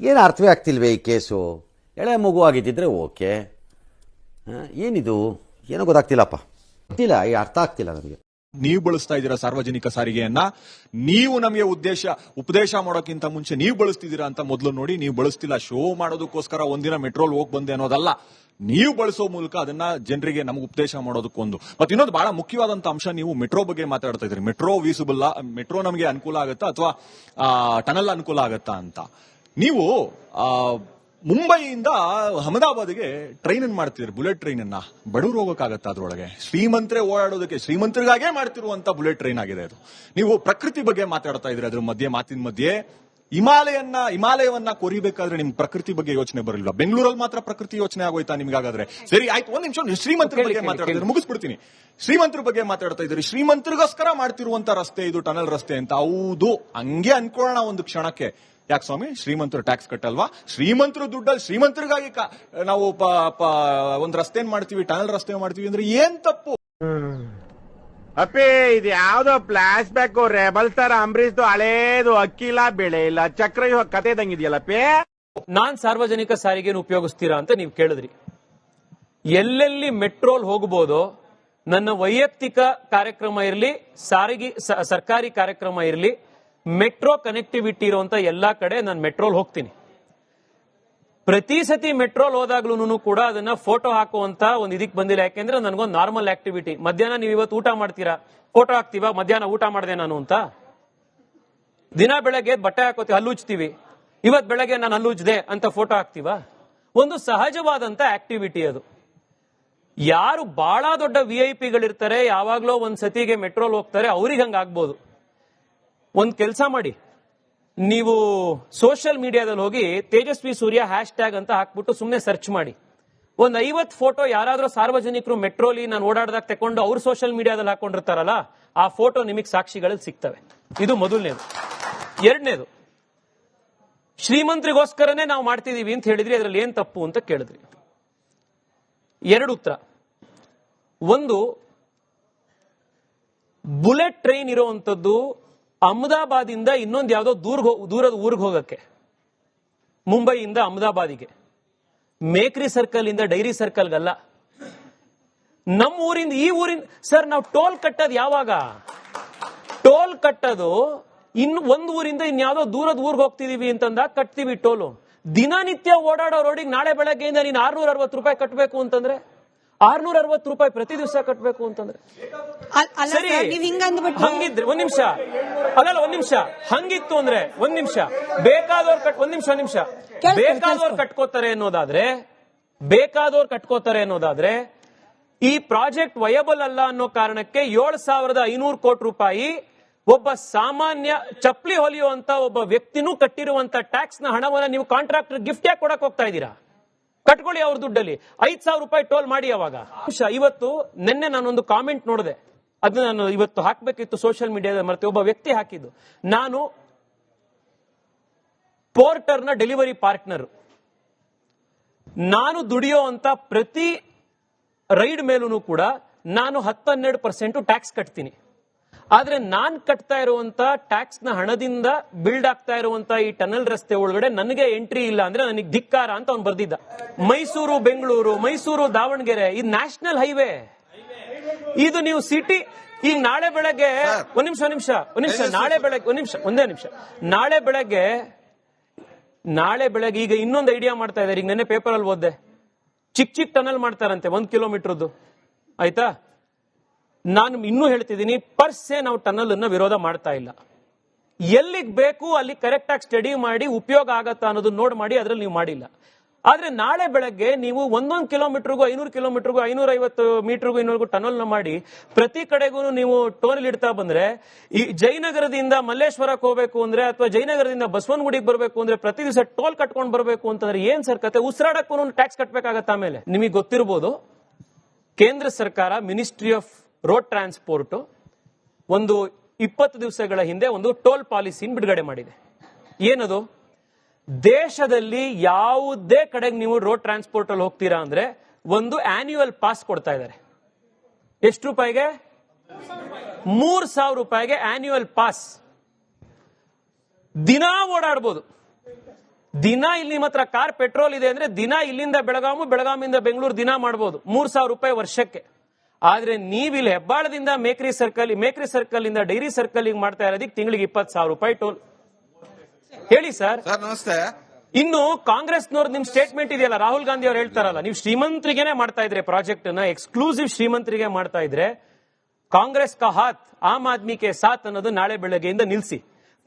ಏನು ಅರ್ಥವೇ ಆಗ್ತಿಲ್ವೇ ಈ ಕೇಸು? ಎಳೆ ಮಗು ಆಗಿದ್ದಿದ್ರೆ ಓಕೆ. ಏನಿದು? ಏನೋ ಗೊತ್ತಾಗ್ತಿಲ್ಲಪ್ಪ. ಗೊತ್ತಿಲ್ಲ, ಈ ಅರ್ಥ ಆಗ್ತಿಲ್ಲ ನನಗೆ. ನೀವು ಬಳಸ್ತಾ ಇದ್ದೀರಾ ಸಾರ್ವಜನಿಕ ಸಾರಿಗೆಯನ್ನ. ನೀವು ನಮಗೆ ಉದ್ದೇಶ, ಉಪದೇಶ ಮಾಡೋಕ್ಕಿಂತ ಮುಂಚೆ ನೀವು ಬಳಸ್ತಿದ್ದೀರಾ ಅಂತ ಮೊದಲು ನೋಡಿ, ನೀವು ಬಳಸ್ತಿಲ್ಲ, ಶೋ ಮಾಡೋದಕ್ಕೋಸ್ಕರ ಒಂದಿನ ಮೆಟ್ರೋಲ್ ಹೋಗಿ ಬಂದೆ ಅನ್ನೋದಲ್ಲ. ನೀವು ಬಳಸೋ ಮೂಲಕ ಅದನ್ನ ಜನರಿಗೆ ನಮ್ಗೆ ಉಪದೇಶ ಮಾಡೋದಕ್ಕೊಂದು ಮತ್ತೆ ಇನ್ನೊಂದು ಬಹಳ ಮುಖ್ಯವಾದಂತ ಅಂಶ, ನೀವು ಮೆಟ್ರೋ ಬಗ್ಗೆ ಮಾತಾಡ್ತಾ ಇದ್ರಿ ಮೆಟ್ರೋ ವೀಸಬಲ್ ಮೆಟ್ರೋ ನಮಗೆ ಅನುಕೂಲ ಆಗುತ್ತಾ ಅಥವಾ ಟನಲ್ ಅನುಕೂಲ ಆಗತ್ತಾ ಅಂತ. ನೀವು ಆ, ಮುಂಬೈಯಿಂದ ಅಹಮದಾಬಾದ್ಗೆ ಟ್ರೈನ್ ಅನ್ನು ಮಾಡ್ತಿದ್ರಿ ಬುಲೆಟ್ ಟ್ರೈನ್ ಅನ್ನ. ಬಡವರು ಹೋಗಕ್ಕಾಗತ್ತ ಅದ್ರೊಳಗೆ? ಶ್ರೀಮಂತರೇ ಓಡಾಡೋದಕ್ಕೆ ಶ್ರೀಮಂತರಿಗಾಗೇ ಮಾಡ್ತಿರುವಂತ ಬುಲೆಟ್ ಟ್ರೈನ್ ಆಗಿದೆ ಅದು. ನೀವು ಪ್ರಕೃತಿ ಬಗ್ಗೆ ಮಾತಾಡ್ತಾ ಇದ್ರಿ ಅದ್ರ ಮಧ್ಯೆ ಮಾತಿನ ಮಧ್ಯೆ. ಹಿಮಾಲಯನ್ನ ಹಿಮಾಲಯವನ್ನ ಕೊರಿಬೇಕಾದ್ರೆ ನಿಮ್ ಪ್ರಕೃತಿ ಬಗ್ಗೆ ಯೋಚನೆ ಬರಲಿಲ್ಲ ಬೆಂಗಳೂರಲ್ಲಿ ಮಾತ್ರ ಪ್ರಕೃತಿ ಯೋಚನೆ ಆಗೋಯ್ತಾ ನಿಮ್ಗಾಗಾದ್ರೆ ಸರಿ ಆಯ್ತು ಒಂದ್ ನಿಮಿಷ ಶ್ರೀಮಂತರ ಬಗ್ಗೆ ಕೇಳಿ. ಮುಗಿಸ್ಬಿಡ್ತೀನಿ. ಶ್ರೀಮಂತರ ಬಗ್ಗೆ ಮಾತಾಡ್ತಾ ಇದ್ರಿ ಶ್ರೀಮಂತರಿಗೋಸ್ಕರ ಮಾಡ್ತಿರುವಂತ ರಸ್ತೆ ಇದು ಟನಲ್ ರಸ್ತೆ ಅಂತ. ಹೌದು ಹಂಗೆ ಅನ್ಕೊಳ್ಳೋಣ ಒಂದು ಕ್ಷಣಕ್ಕೆ. ಯಾಕೆ ಸ್ವಾಮಿ? ಶ್ರೀಮಂತರು ಟ್ಯಾಕ್ಸ್ ಕಟ್ಟಲ್ವಾ? ಶ್ರೀಮಂತರು ದುಡ್ಡಲ್ಲಿ ಶ್ರೀಮಂತರಿಗಾಗಿ ನಾವು ಒಂದು ರಸ್ತೆ ಮಾಡ್ತೀವಿ ಟನಲ್ ರಸ್ತೆ ಮಾಡ್ತೀವಿ ಅಂದ್ರೆ ಏನ್ ತಪ್ಪು? ಅಪ್ಪಿ ಇದು ಯಾವ್ದೋ flash back rebel sir Ambareesh ಹಳೇದು ಅಕ್ಕಿಲ್ಲ ಬೆಳೆ ಇಲ್ಲ. ಚಕ್ರ ಇವಾಗ ಕತೆ ಇದಂಗಿದೆಯಲ್ಲಪ್ಪಿ ನಾನ್ ಸಾರ್ವಜನಿಕ ಸಾರಿಗೆಯನ್ನು ಉಪಯೋಗಿಸ್ತೀರಾ ಅಂತ ನೀವು ಕೇಳಿದ್ರಿ. ಎಲ್ಲೆಲ್ಲಿ ಮೆಟ್ರೋಲ್ ಹೋಗಬಹುದು ನನ್ನ ವೈಯಕ್ತಿಕ ಕಾರ್ಯಕ್ರಮ ಇರಲಿ ಸಾರಿಗೆ ಸರ್ಕಾರಿ ಕಾರ್ಯಕ್ರಮ ಇರಲಿ ಮೆಟ್ರೋ ಕನೆಕ್ಟಿವಿಟಿ ಇರುವಂತ ಎಲ್ಲಾ ಕಡೆ ನಾನು ಮೆಟ್ರೋಲ್ ಹೋಗ್ತೀನಿ. ಪ್ರತಿ ಸತಿ ಮೆಟ್ರೋಲ್ ಹೋದಾಗ್ಲೂ ಕೂಡ ಅದನ್ನ ಫೋಟೋ ಹಾಕುವಂತ ಒಂದು ಇದಕ್ಕೆ ಬಂದಿಲ್ಲ. ಯಾಕೆಂದ್ರೆ ನನಗೊಂದು ನಾರ್ಮಲ್ ಆಕ್ಟಿವಿಟಿ. ಮಧ್ಯಾಹ್ನ ನೀವು ಇವತ್ತು ಊಟ ಮಾಡ್ತೀರಾ? ಫೋಟೋ ಹಾಕ್ತೀವಾ? ಮಧ್ಯಾಹ್ನ ಊಟ ಮಾಡಿದೆ ನಾನು ಅಂತ? ದಿನ ಬೆಳಗ್ಗೆ ಬಟ್ಟೆ ಹಾಕೋತೀವಿ ಹಲ್ಲುಜ್ತೀವಿ ಇವತ್ ಬೆಳಗ್ಗೆ ನಾನು ಹಲ್ಲುಜ್ದೆ ಅಂತ ಫೋಟೋ ಹಾಕ್ತೀವ? ಒಂದು ಸಹಜವಾದಂತ ಆಕ್ಟಿವಿಟಿ ಅದು. ಯಾರು ಬಹಳ ದೊಡ್ಡ ವಿ ಐ ಪಿಗಳಿರ್ತಾರೆ ಯಾವಾಗ್ಲೋ ಒಂದ್ ಸತಿಗೆ ಮೆಟ್ರೋಲ್ ಹೋಗ್ತಾರೆ, ಅವ್ರಿಗೆ ಹಂಗ ಆಗ್ಬೋದು. ಒಂದ್ ಕೆಲಸ ಮಾಡಿ. ನೀವು ಸೋಷಿಯಲ್ ಮೀಡಿಯಾದಲ್ಲಿ ಹೋಗಿ ತೇಜಸ್ವಿ ಸೂರ್ಯ ಹ್ಯಾಶ್ ಟ್ಯಾಗ್ ಅಂತ ಹಾಕ್ಬಿಟ್ಟು ಸುಮ್ಮನೆ ಸರ್ಚ್ ಮಾಡಿ. ಒಂದ್ ಐವತ್ ಫೋಟೋ ಯಾರಾದ್ರೂ ಸಾರ್ವಜನಿಕರು ಮೆಟ್ರೋಲಿ ನಾನು ಓಡಾಡ್ದಾಗ ತಕೊಂಡು ಅವ್ರು ಸೋಷಿಯಲ್ ಮೀಡಿಯಾದಲ್ಲಿ ಹಾಕೊಂಡಿರ್ತಾರಲ್ಲ, ಆ ಫೋಟೋ ನಿಮಗೆ ಸಾಕ್ಷಿಗಳಲ್ಲಿ ಸಿಗ್ತವೆ. ಇದು ಮೊದಲನೇದು. ಎರಡನೇದು, ಶ್ರೀಮಂತರಿಗೋಸ್ಕರನೇ ನಾವು ಮಾಡ್ತಿದೀವಿ ಅಂತ ಹೇಳಿದ್ರಿ, ಅದ್ರಲ್ಲಿ ಏನ್ ತಪ್ಪು ಅಂತ ಕೇಳಿದ್ರಿ. ಎರಡು ಉತ್ತರ. ಒಂದು, ಬುಲೆಟ್ ಟ್ರೈನ್ ಇರುವಂತದ್ದು ಅಹಮದಾಬಾದಿಂದ ಇನ್ನೊಂದು ಯಾವುದೋ ದೂರ ದೂರದ ಊರಿಗೆ ಹೋಗಕ್ಕೆ. ಮುಂಬೈಯಿಂದ ಅಹಮದಾಬಾದಿಗೆ. ಮೇಕ್ರಿ ಸರ್ಕಲ್ ಇಂದ ಡೈರಿ ಸರ್ಕಲ್ಗಲ್ಲ. ನಮ್ಮ ಊರಿಂದ, ಈ ಊರಿಂದ, ಸರ್ ನಾವು ಟೋಲ್ ಕಟ್ಟೋದು ಯಾವಾಗ? ಟೋಲ್ ಕಟ್ಟೋದು ಇನ್ನು ಒಂದು ಊರಿಂದ ಇನ್ಯಾವುದೋ ದೂರದ ಊರಿಗೆ ಹೋಗ್ತಿದೀವಿ ಅಂತಂದಾಗ ಕಟ್ತೀವಿ ಟೋಲು. ದಿನನಿತ್ಯ ಓಡಾಡೋ ರೋಡಿಗೆ ನಾಳೆ ಬೆಳಗ್ಗೆಯಿಂದ ನೀನು ಆರ್ನೂರ ಅರವತ್ತು ರೂಪಾಯಿ ಕಟ್ಟಬೇಕು ಅಂತಂದ್ರೆ? ಆರ್ನೂರ ಅರವತ್ತು ರೂಪಾಯಿ ಪ್ರತಿ ದಿವಸ ಕಟ್ಟಬೇಕು ಅಂತಂದ್ರೆ. ಸರಿ. ಹಂಗಿದ್ರೆ ಒಂದ್ ನಿಮಿಷ. ಅಲ್ಲಲ್ಲ ಒಂದ್ ನಿಮಿಷ. ಹಂಗಿತ್ತು ಅಂದ್ರೆ ಒಂದ್ ನಿಮಿಷ. ಬೇಕಾದವ್ರು ಕಟ್ ಒಂದ್ ನಿಮಿಷ ಒಂದ್ ನಿಮಿಷ. ಬೇಕಾದವ್ರು. ಕಟ್ಕೋತಾರೆ ಅನ್ನೋದಾದ್ರೆ ಬೇಕಾದವ್ರು ಕಟ್ಕೋತಾರೆ ಅನ್ನೋದಾದ್ರೆ ಈ ಪ್ರಾಜೆಕ್ಟ್ ವಯಬಲ್ ಅಲ್ಲ ಅನ್ನೋ ಕಾರಣಕ್ಕೆ ಏಳು ಸಾವಿರದ ಐನೂರು ಕೋಟಿ ರೂಪಾಯಿ ಒಬ್ಬ ಸಾಮಾನ್ಯ ಚಪ್ಪಲಿ ಹೊಲಿಯುವಂತ ಒಬ್ಬ ವ್ಯಕ್ತಿನೂ ಕಟ್ಟಿರುವಂತ ಟ್ಯಾಕ್ಸ್ನ ಹಣವನ್ನ ನೀವು ಕಾಂಟ್ರಾಕ್ಟರ್ ಗಿಫ್ಟ್ ಯಾಕೆ ಕೊಡಕ್ ಹೋಗ್ತಾ ಇದ್ದೀರಾ? ಕಟ್ಕೊಳ್ಳಿ ಅವ್ರ ದುಡ್ಡಲ್ಲಿ. ಐದ್ ಸಾವಿರ ರೂಪಾಯಿ ಟೋಲ್ ಮಾಡಿ ಅವಾಗ. ಇವತ್ತು ನಿನ್ನೆ ನಾನೊಂದು ಕಾಮೆಂಟ್ ನೋಡಿದೆ. ಅದನ್ನ ನಾನು ಇವತ್ತು ಹಾಕ್ಬೇಕಿತ್ತು ಸೋಷಿಯಲ್ ಮೀಡಿಯಾದ ಮತ್ತೆ ಒಬ್ಬ ವ್ಯಕ್ತಿ ಹಾಕಿದ್ದು. ನಾನು ಪೋರ್ಟರ್ನ ಡೆಲಿವರಿ ಪಾರ್ಟ್ನರ್ ನಾನು ದುಡಿಯೋ ಅಂತ ಪ್ರತಿ ರೈಡ್ ಮೇಲೂ ಕೂಡ ನಾನು ಹತ್ತನ್ನೆರಡು ಪರ್ಸೆಂಟ್ ಟ್ಯಾಕ್ಸ್ ಕಟ್ತೀನಿ. ಆದ್ರೆ ನಾನ್ ಕಟ್ತಾ ಇರುವಂತ ಟ್ಯಾಕ್ಸ್ನ ಹಣದಿಂದ ಬಿಲ್ಡ್ ಆಗ್ತಾ ಇರುವಂತ ಈ ಟನಲ್ ರಸ್ತೆ ಒಳಗಡೆ ನನಗೆ ಎಂಟ್ರಿ ಇಲ್ಲ ಅಂದ್ರೆ ನನಗೆ ಧಿಕ್ಕಾರ ಅಂತ ಅವ್ನು ಬರ್ದಿದ್ದ. ಮೈಸೂರು ಬೆಂಗಳೂರು ಮೈಸೂರು ದಾವಣಗೆರೆ ಇದು ನ್ಯಾಷನಲ್ ಹೈವೇ ಇದು ನೀವು ಸಿಟಿ ಈಗ ನಾಳೆ ಬೆಳಗ್ಗೆ ಒಂದ್ ನಿಮಿಷ ಒಂದ್ ನಿಮಿಷ ಒಂದ್ ನಿಮಿಷ ನಾಳೆ ಬೆಳಗ್ಗೆ ಒಂದ್ ನಿಮಿಷ ಒಂದೇ ನಿಮಿಷ. ನಾಳೆ ಬೆಳಗ್ಗೆ ನಾಳೆ ಬೆಳಗ್ಗೆ ಈಗ ಇನ್ನೊಂದು ಐಡಿಯಾ ಮಾಡ್ತಾ ಇದ್ದಾರೆ ಈಗ ನೆನ್ನೆ ಪೇಪರ್ ಅಲ್ಲಿ ಓದ್ದೆ. ಚಿಕ್ಕ ಚಿಕ್ಕ ಟನಲ್ ಮಾಡ್ತಾರಂತೆ ಒಂದ್ ಕಿಲೋಮೀಟರ್ದು ಆಯ್ತಾ? ನಾನು ಇನ್ನೂ ಹೇಳ್ತಿದ್ದೀನಿ, ಪರ್ಸೆ ನಾವು ಟನಲ್ ಅನ್ನ ವಿರೋಧ ಮಾಡ್ತಾ ಇಲ್ಲ. ಎಲ್ಲಿಗೆ ಬೇಕು ಅಲ್ಲಿ ಕರೆಕ್ಟ್ ಆಗಿ ಸ್ಟಡಿ ಮಾಡಿ ಉಪಯೋಗ ಆಗತ್ತಾ ಅನ್ನೋದು ನೋಡ್ ಮಾಡಿ, ಅದ್ರಲ್ಲಿ ನೀವು ಮಾಡಿಲ್ಲ. ಆದ್ರೆ ನಾಳೆ ಬೆಳಗ್ಗೆ ನೀವು ಒಂದೊಂದು ಕಿಲೋಮೀಟರ್ಗೂ ಐನೂರು ಕಿಲೋಮೀಟರ್ಗೂ ಐನೂರ ಐವತ್ತು ಮೀಟರ್ಗೂ ಇನ್ನೂರ್ಗೂ ಟನಲ್ನ ಮಾಡಿ, ಪ್ರತಿ ಕಡೆಗೂ ನೀವು ಟೋನಲ್ ಇಡ್ತಾ ಬಂದ್ರೆ, ಈ ಜಯನಗರದಿಂದ ಮಲ್ಲೇಶ್ವರಕ್ಕೆ ಹೋಗ್ಬೇಕು ಅಂದ್ರೆ ಅಥವಾ ಜಯನಗರದಿಂದ ಬಸವನಗುಡಿಗೆ ಬರಬೇಕು ಅಂದ್ರೆ ಪ್ರತಿ ದಿವಸ ಟೋಲ್ ಕಟ್ಕೊಂಡು ಬರಬೇಕು ಅಂತಂದ್ರೆ ಏನ್ ಸರ್ ಕತೆ? ಉಸಿರಾಡಕ್ಕೂ ಟ್ಯಾಕ್ಸ್ ಕಟ್ಬೇಕಾಗತ್ತ ಆಮೇಲೆ ನಿಮಗೆ ಗೊತ್ತಿರ್ಬೋದು, ಕೇಂದ್ರ ಸರ್ಕಾರ ಮಿನಿಸ್ಟ್ರಿ ಆಫ್ ರೋಡ್ ಟ್ರಾನ್ಸ್ಪೋರ್ಟ್ ಒಂದು ಇಪ್ಪತ್ತು ದಿವಸಗಳ ಹಿಂದೆ ಒಂದು ಟೋಲ್ ಪಾಲಿಸಿನ ಬಿಡುಗಡೆ ಮಾಡಿದೆ. ಏನದು? ದೇಶದಲ್ಲಿ ಯಾವುದೇ ಕಡೆಗೆ ನೀವು ರೋಡ್ ಟ್ರಾನ್ಸ್ಪೋರ್ಟ್ ಅಲ್ಲಿ ಹೋಗ್ತೀರಾ ಅಂದ್ರೆ ಒಂದು ಆನ್ಯುವಲ್ ಪಾಸ್ ಕೊಡ್ತಾ ಇದ್ದಾರೆ. ಎಷ್ಟು ರೂಪಾಯಿಗೆ? ಮೂರ್ ಸಾವಿರ ರೂಪಾಯಿಗೆ ಆನ್ಯುವಲ್ ಪಾಸ್ ದಿನ ಓಡಾಡ್ಬೋದು. ದಿನ ಇಲ್ಲಿ ನಿಮ್ಮ ಹತ್ರ ಕಾರ್ ಪೆಟ್ರೋಲ್ ಇದೆ ಅಂದ್ರೆ ದಿನ ಇಲ್ಲಿಂದ ಬೆಳಗಾಮು, ಬೆಳಗಾಮಿಂದ ಬೆಂಗಳೂರು ದಿನ ಮಾಡಬಹುದು ಮೂರ್ ಸಾವಿರ ರೂಪಾಯಿ ವರ್ಷಕ್ಕೆ. ಆದ್ರೆ ಇಲ್ಲಿ ಹೆಬ್ಬಾಳದಿಂದ ಮೇಕ್ರಿ ಸರ್ಕಲ್ ಮೇಕ್ರಿ ಸರ್ಕಲ್ ಇಂದ ಡೈರಿ ಸರ್ಕಲ್ ಮಾಡ್ತಾ ಇರೋದಕ್ಕೆ ತಿಂಗಳಿಗೆ ಇಪ್ಪತ್ತು ಸಾವಿರ ರೂಪಾಯಿ ಟೋಲ್ ಹೇಳಿ ಸರ್. ಸರ್ ನಮಸ್ತೆ. ಇನ್ನು ಕಾಂಗ್ರೆಸ್ನವ್ರ ನಿಮ್ ಸ್ಟೇಟ್ಮೆಂಟ್ ಇದೆಯಲ್ಲ ರಾಹುಲ್ ಗಾಂಧಿ ಅವ್ರು ಹೇಳ್ತಾರಲ್ಲ ನೀವು ಶ್ರೀಮಂತರಿಗೆನೆ ಮಾಡ್ತಾ ಇದ್ರೆ ಪ್ರಾಜೆಕ್ಟ್ನ ಎಕ್ಸ್ಕ್ಲೂಸಿವ್ ಶ್ರೀಮಂತರಿಗೆ ಮಾಡ್ತಾ ಇದ್ರೆ ಕಾಂಗ್ರೆಸ್ ಕಾ ಹಾತ್ ಆಮ್ ಆದ್ಮಿ ಕೆ ಸಾತ್ ಅನ್ನೋದು ನಾಳೆ ಬೆಳಗ್ಗೆಯಿಂದ ನಿಲ್ಸಿ.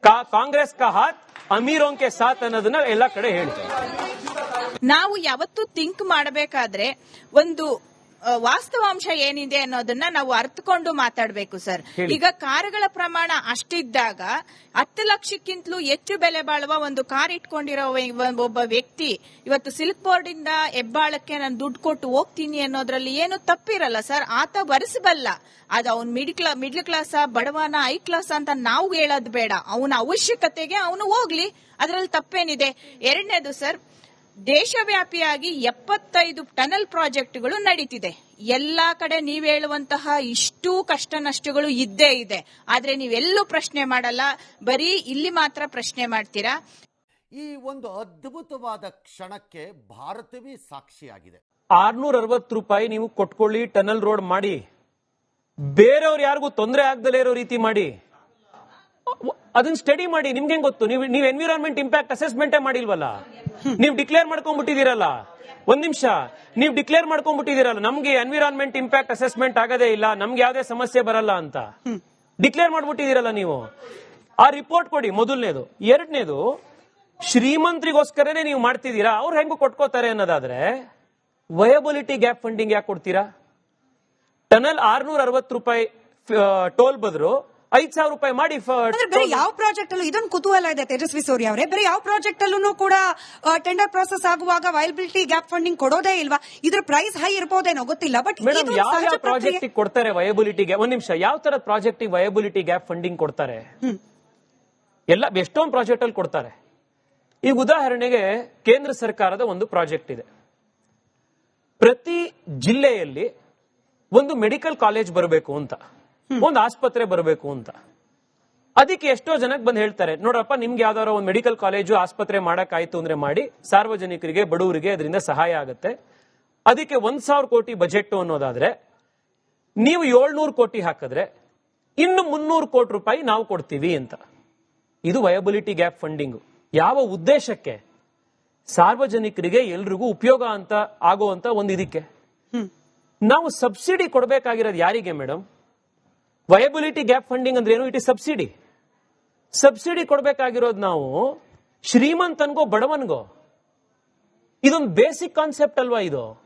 ಕಾ- ಕಾಂಗ್ರೆಸ್ ಕಾ ಹಾತ್ ಅಮೀರೋಂ ಕೆ ಸಾಥ್ ಅನ್ನೋದನ್ನ ಎಲ್ಲಾ ಕಡೆ ಹೇಳಿ. ನಾವು ಯಾವತ್ತು ಥಿಂಕ್ ಮಾಡಬೇಕಾದ್ರೆ ಒಂದು ವಾಸ್ತವಾಂಶ ಏನಿದೆ ಅನ್ನೋದನ್ನ ನಾವು ಅರ್ಥಕೊಂಡು ಮಾತಾಡಬೇಕು ಸರ್. ಈಗ ಕಾರುಗಳ ಪ್ರಮಾಣ ಅಷ್ಟಿದ್ದಾಗ ಹತ್ತು ಲಕ್ಷಕ್ಕಿಂತಲೂ ಹೆಚ್ಚು ಬೆಲೆ ಬಾಳುವ ಒಂದು ಕಾರ್ ಇಟ್ಕೊಂಡಿರೋ ಒಬ್ಬ ವ್ಯಕ್ತಿ ಇವತ್ತು ಸಿಲ್ಕ್ ಬೋರ್ಡ್ ಇಂದ ಹೆಬ್ಬಾಳಕ್ಕೆ ನಾನು ದುಡ್ಡು ಕೊಟ್ಟು ಹೋಗ್ತೀನಿ ಅನ್ನೋದ್ರಲ್ಲಿ ಏನು ತಪ್ಪಿರಲ್ಲ ಸರ್. ಆತ ಬರೆಸಬಲ್ಲ ಅದು ಅವ್ನು ಮಿಡ್ ಕ್ಲಾ ಮಿಡ್ಲ್ ಕ್ಲಾಸ್ ಬಡವನ ಹೈ ಕ್ಲಾಸ್ ಅಂತ ನಾವು ಹೇಳೋದು ಬೇಡ. ಅವನ ಅವಶ್ಯಕತೆಗೆ ಅವನು ಹೋಗ್ಲಿ. ಅದರಲ್ಲಿ ತಪ್ಪೇನಿದೆ. ಎರಡನೇದು ಸರ್ ದೇಶವ್ಯಾಪಿಯಾಗಿ ಎಪ್ಪತ್ತೈದು ಟನಲ್ ಪ್ರಾಜೆಕ್ಟ್ಗಳು ನಡೀತಿದೆ. ಎಲ್ಲಾ ಕಡೆ ನೀವ್ ಹೇಳುವಂತಹ ಇಷ್ಟು ಕಷ್ಟ ನಷ್ಟಗಳು ಇದ್ದೇ ಇದೆ. ಆದ್ರೆ ನೀವೆಲ್ಲೂ ಪ್ರಶ್ನೆ ಮಾಡಲ್ಲ. ಬರೀ ಇಲ್ಲಿ ಮಾತ್ರ ಪ್ರಶ್ನೆ ಮಾಡ್ತೀರಾ? ಈ ಒಂದು ಅದ್ಭುತವಾದ ಕ್ಷಣಕ್ಕೆ ಭಾರತವೇ ಸಾಕ್ಷಿಯಾಗಿದೆ. ಆರ್ನೂರ ಅರವತ್ತು ರೂಪಾಯಿ ನೀವು ಕೊಟ್ಕೊಳ್ಳಿ ಟನಲ್ ರೋಡ್ ಮಾಡಿ. ಬೇರೆಯವ್ರು ಯಾರಿಗೂ ತೊಂದರೆ ಆಗ್ದಲೇ ಇರೋ ರೀತಿ ಮಾಡಿ. ಅದನ್ನ ಸ್ಟಡಿ ಮಾಡಿ. ನಿಮ್ಗೆ ಗೊತ್ತು? ನೀವು ನೀವು ಎನ್ವಿರಾನ್ಮೆಂಟ್ ಇಂಪ್ಯಾಕ್ಟ್ ಅಸೆಸ್ಮೆಂಟೇ ಮಾಡಿಲ್ವಲ್ಲ? ನೀವು ಡಿಕ್ಲೇರ್ ಮಾಡ್ಕೊಂಡ್ಬಿಟ್ಟಿದ್ದೀರಲ್ಲ? ಒಂದ್ ನಿಮಿಷ. ನೀವು ಡಿಕ್ಲೇರ್ ಮಾಡ್ಕೊಂಡ್ಬಿಟ್ಟಿದ್ದೀರಲ್ಲ? ನಮ್ಗೆ ಎನ್ವಿರಾನ್ಮೆಂಟ್ ಇಂಪ್ಯಾಕ್ಟ್ ಅಸೆಸ್ಮೆಂಟ್ ಆಗದೇ ಇಲ್ಲ, ನಮ್ಗೆ ಯಾವ್ದೇ ಸಮಸ್ಯೆ ಬರಲ್ಲ ಅಂತ. ಡಿಕ್ಲೇರ್ ಮಾಡ್ಬಿಟ್ಟಿದ್ದೀರಲ್ಲ ನೀವು? ಆ ರಿಪೋರ್ಟ್ ಕೊಡಿ, ಮೊದಲನೇದು. ಎರಡನೇದು, ಶ್ರೀಮಂತರಿಗೋಸ್ಕರನೇ ನೀವು ಮಾಡ್ತಿದ್ದೀರಾ? ಅವ್ರು ಹೆಂಗು ಕೊಟ್ಕೋತಾರೆ ಅನ್ನೋದಾದ್ರೆ, ವಯಬಿಲಿಟಿ ಗ್ಯಾಪ್ ಫಂಡಿಂಗ್ ಯಾಕೆ ಕೊಡ್ತೀರಾ? ಟನಲ್ ಆರ್ನೂರ ಅರವತ್ತು ರೂಪಾಯಿ ಟೋಲ್ ಬದಲು ಐದ್ ಸಾವಿರ ರೂಪಾಯಿ ಮಾಡಿ ಬೇರೆ ಯಾವ ಪ್ರಾಜೆಕ್ಟ್ ಅಲ್ಲೂ ಇದೊಂದು ಕುತೂಹಲ ಇದೆ ತೇಜಸ್ವಿ ಸೂರ್ಯ ಅವರೇ. ಬೇರೆ ಯಾವ ಪ್ರಾಜೆಕ್ಟ್ ಅಲ್ಲೂ ಕೂಡ ಟೆಂಡರ್ ಪ್ರಾಸೆಸ್ ಆಗುವಾಗ ವೈಲಬಿಲಿಟಿ ಗ್ಯಾಪ್ ಫಂಡಿಂಗ್ ಕೊಡೋದೇ ಇಲ್ವಾ? ಇದ್ರ ಪ್ರೈಸ್ ಹೈ ಇರಬಹುದೇನೋ ಗೊತ್ತಿಲ್ಲ ಬಟ್ ಯಾವ ಪ್ರಾಜೆಕ್ಟ್ ಕೊಡ್ತಾರೆ ವಯಬಿಲಿಟಿಗೆ ಒಂದ್ ನಿಮಿಷ ಯಾವ ತರ ಪ್ರಾಜೆಕ್ಟ್ ವಯಬಿಲಿಟಿ ಗ್ಯಾಪ್ ಫಂಡಿಂಗ್ ಕೊಡ್ತಾರೆ? ಎಲ್ಲ ಎಷ್ಟೊಂದು ಪ್ರಾಜೆಕ್ಟ್ ಅಲ್ಲಿ ಕೊಡ್ತಾರೆ? ಈಗ ಉದಾಹರಣೆಗೆ ಕೇಂದ್ರ ಸರ್ಕಾರದ ಒಂದು ಪ್ರಾಜೆಕ್ಟ್ ಇದೆ. ಪ್ರತಿ ಜಿಲ್ಲೆಯಲ್ಲಿ ಒಂದು ಮೆಡಿಕಲ್ ಕಾಲೇಜ್ ಬರಬೇಕು ಅಂತ. ಒಂದು ಆಸ್ಪತ್ರೆ ಬರಬೇಕು ಅಂತ. ಅದಕ್ಕೆ ಎಷ್ಟೋ ಜನಕ್ಕೆ ಬಂದು ಹೇಳ್ತಾರೆ ನೋಡ್ರಪ್ಪ ನಿಮ್ಗೆ ಯಾವ್ದಾರ ಒಂದು ಮೆಡಿಕಲ್ ಕಾಲೇಜು ಆಸ್ಪತ್ರೆ ಮಾಡಕ್ಕಾಯ್ತು ಅಂದ್ರೆ ಮಾಡಿ ಸಾರ್ವಜನಿಕರಿಗೆ ಬಡವರಿಗೆ ಅದರಿಂದ ಸಹಾಯ ಆಗುತ್ತೆ. ಅದಕ್ಕೆ ಒಂದ್ ಸಾವಿರ ಕೋಟಿ ಬಜೆಟ್ ಅನ್ನೋದಾದ್ರೆ ನೀವು ಏಳ್ನೂರು ಕೋಟಿ ಹಾಕಿದ್ರೆ ಇನ್ನು ಮುನ್ನೂರು ಕೋಟಿ ರೂಪಾಯಿ ನಾವು ಕೊಡ್ತೀವಿ ಅಂತ. ಇದು ವಯಬಿಲಿಟಿ ಗ್ಯಾಪ್ ಫಂಡಿಂಗ್ ಯಾವ ಉದ್ದೇಶಕ್ಕೆ? ಸಾರ್ವಜನಿಕರಿಗೆ ಎಲ್ರಿಗೂ ಉಪಯೋಗ ಅಂತ ಆಗುವಂತ ಒಂದು ಇದಕ್ಕೆ. ನಾವು ಸಬ್ಸಿಡಿ ಕೊಡಬೇಕಾಗಿರೋದು ಯಾರಿಗೆ ಮೇಡಮ್ ವಯಬಿಲಿಟಿ ಗ್ಯಾಪ್ ಫಂಡಿಂಗ್ ಅಂದ್ರೆ ಏನು? ಇಟ್ ಇಸ್ ಸಬ್ಸಿಡಿ ಸಬ್ಸಿಡಿ ಕೊಡಬೇಕಾಗಿರೋದು ನಾವು ಶ್ರೀಮಂತನ್ಗೋ, ಬಡವನ್ಗೋ. ಇದೊಂದು ಬೇಸಿಕ್ ಕಾನ್ಸೆಪ್ಟ್ ಅಲ್ವಾ ಇದು?